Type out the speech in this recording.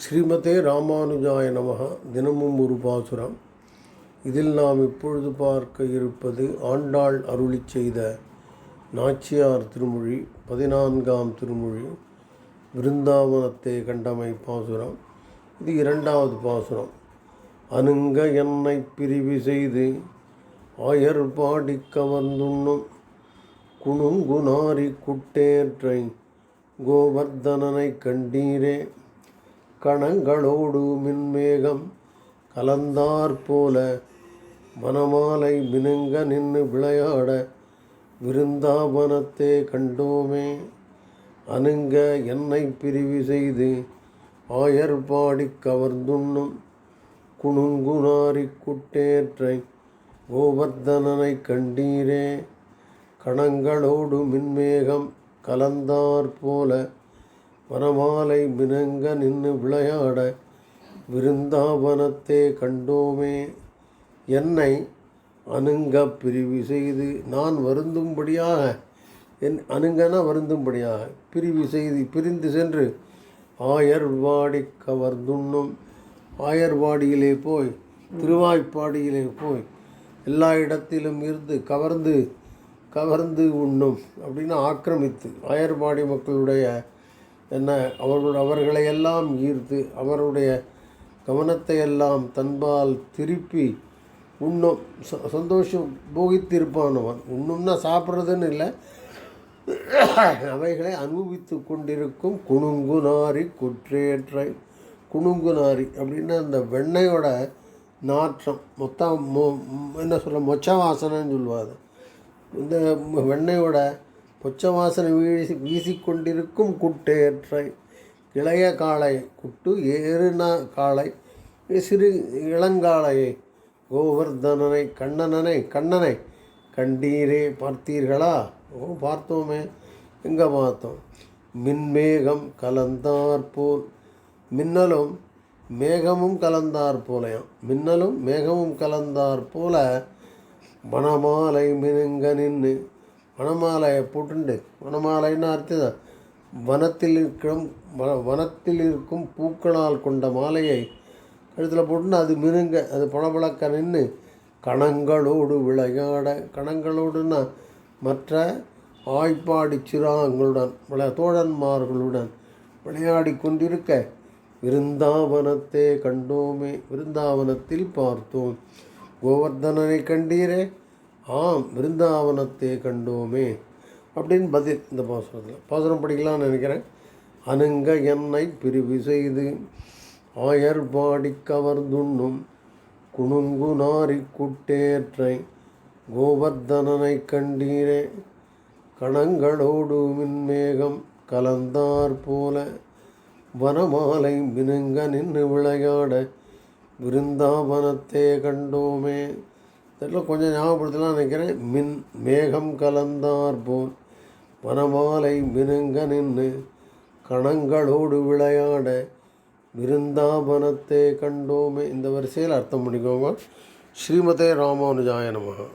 ஸ்ரீமதே ராமானுஜாய நமக தினமும் ஒரு பாசுரம். இதில் நாம் இப்பொழுது பார்க்க இருப்பது ஆண்டாள் அருளிச் செய்த நாச்சியார் திருமொழி பதினான்காம் திருமொழி விருந்தாவனத்தை கண்டமை பாசுரம். இது இரண்டாவது பாசுரம். அனுங்க என்னை பிரிவு செய்து ஆயர் பாடி கவர்ந்துண்ணும். குணுங்குநாரி குட்டேற்றை கோவர்தனனை கண்டீரே. கணங்களோடு மின்மேகம் கலந்தாற்போல போல மினுங்க நின்று விளையாட விருந்தாவனத்தே கண்டோமே. அணுங்க என்னை பிரிவு செய்து ஆயர்பாடி கவர்ந்துண்ணும். குணுங்குனாரி குட்டேற்றை கோவர்தனனை கண்டீரே. கணங்களோடு மின்மேகம் கலந்தாற்போல போல வனமாலை மினங்க நின்று விளையாட விருந்தாவனத்தே கண்டோமே. என்னை அணுங்க பிரிவு செய்து நான் வருந்தும்படியாக என் அணுங்கன வருந்தும்படியாக பிரிவு செய்து பிரிந்து சென்று ஆயர்வாடி கவர்ந்துண்ணும். ஆயர்வாடியிலே போய் திருவாய்ப்பாடியிலே போய் எல்லா இடத்திலும் இருந்து கவர்ந்து கவர்ந்து உண்ணும் அப்படின்னு ஆக்கிரமித்து ஆயர்பாடி மக்களுடைய என்ன? அவர்கள் அவர்களை எல்லாம் ஈர்த்து அவருடைய கவனத்தை எல்லாம் தன்பால் திருப்பி உண்ணும். ச- சந்தோஷம் போகித்திருப்பானவன். உண்ணும்னா சாப்பிட்றதுன்னு இல்லை. அவைகளை அனுபவித்து கொண்டிருக்கும் குணுங்கு நாரி குற்றேற்றை. குணுங்கு நாரி அப்படின்னா அந்த வெண்ணையோட நாற்றம். மொத்தம் மொ- என்ன சொல்ல மொச்ச வாசனைன்னு சொல்லுவாங்க இந்த வெண்ணையோட பொச்சவாசனை வீசி வீசிக்கொண்டிருக்கும் குட்டேற்றை இளைய காளை குட்டு ஏறுன காளை சிறு இளங்காளையை கோவர்தனனை கண்ணனனை கண்ணனை கண்டீரே பார்த்தீர்களா? ஓ பார்த்தோமே எங்கே பார்த்தோம்? மின்மேகம் கலந்தார் போல் மின்னலும் மேகமும் கலந்தார் போலையாம். மின்னலும் மேகமும் கலந்தார் போல வனமாலை மினுங்க நின்று வனமாலையை போட்டுண்டு. வனமாலைன்னு அர்த்தம் வனத்தில் இருக்கும் வன- வனத்தில் இருக்கும் பூக்களால் கொண்ட மாலையை கழுத்தில் போட்டுன்னு அது மிருங்க அது பளபளக்க நின்று கணங்களோடு விளையாட கணங்களோடுன்னா மற்ற ஆய்ப்பாடி சிறாங்களுடன் விளை தோழன்மார்களுடன் விளையாடி கொண்டிருக்க விருந்தாவனத்தே கண்டோமே விருந்தாவனத்தில் பார்த்தோம். கோவர்தனனை கண்டீரே? ஆம் விருந்தாவனத்தை கண்டோமே அப்படின்னு பதில் இந்த பாசுரத்தில். பாசுரம் படிக்கலாம்னு நினைக்கிறேன். அணுங்க என்னை பிரிவு செய்து ஆயர் பாடி கவர்ந்துண்ணும் குணுங்கு நாரி குட்டேற்றை கோவர்தனனை கண்டீரே கணங்களோடு மின்மேகம் கலந்தார் போல வனமாலை மினுங்க நின்று விளையாட விருந்தாவனத்தே கண்டோமே தட்டில் கொஞ்சம் ஞாபகப்படுத்தலாம் நினைக்கிறேன். மின் மேகம் கலந்தார் போல் பனமாலை மினுங்க நின்று கணங்களோடு விளையாட விருந்தாபனத்தை கண்டோமே. இந்த வரிசையில் அர்த்தம் பண்ணிக்கோங்க. ஸ்ரீமதே ராமானுஜாய நமகா